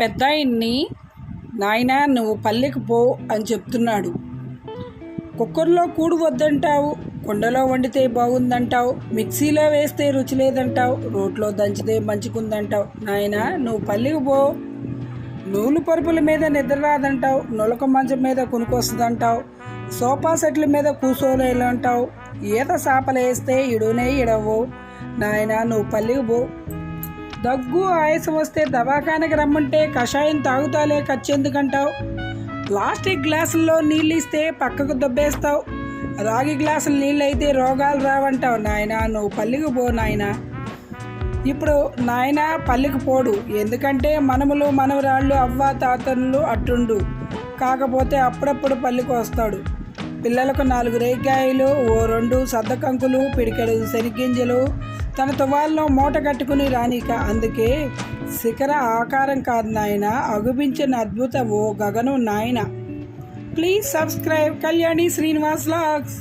పెద్దాయన్ని నాయనా నువ్వు పల్లెకి పో అని చెప్తున్నాడు. కుక్కర్లో కూడు వద్దంటావు కుండలో వండితే బాగుందంటావు మిక్సీలో వేస్తే రుచి లేదంటావు రోట్లో దంచితే మంచిగుందంటావు. నాయనా నువ్వు పల్లెకి పో. నూలు పరుపుల మీద నిద్ర రాదంటావు నులక మంచం మీద కొనుక్కొస్తుందంటావు సోఫా సెట్ల మీద కూసోలేలంటావు ఈత సాపలేస్తే ఇడునే ఇడవు. నాయనా నువ్వు పల్లెకి పో. దగ్గు ఆయాసం వస్తే దవాఖానకి రమ్మంటే కషాయం తాగుతాలే ఖర్చెందుకంటావు ప్లాస్టిక్ గ్లాసుల్లో నీళ్ళు ఇస్తే పక్కకు దొబ్బేస్తావు. రాగి గ్లాసులు నీళ్ళు అయితే రోగాలు రావంటావు నాయనా నువ్వు పల్లికి పో నాయన. ఇప్పుడు నాయన పల్లికి పోడు ఎందుకంటే మనములు మనవరాళ్ళు అవ్వ తాతలు అట్టుండు. కాకపోతే అప్పుడప్పుడు పల్లికి వస్తాడు. పిల్లలకు నాలుగు రేకాయలు ఓ రెండు సద్దకంకులు పిడికెడు శనిగింజలు తన తువాల్లో మూట కట్టుకుని రానిక. అందుకే శిఖర ఆకారం కాదు నాయన అగుపించిన అద్భుత ఓ గగను నాయన. Please subscribe Kalyani Srinivas logs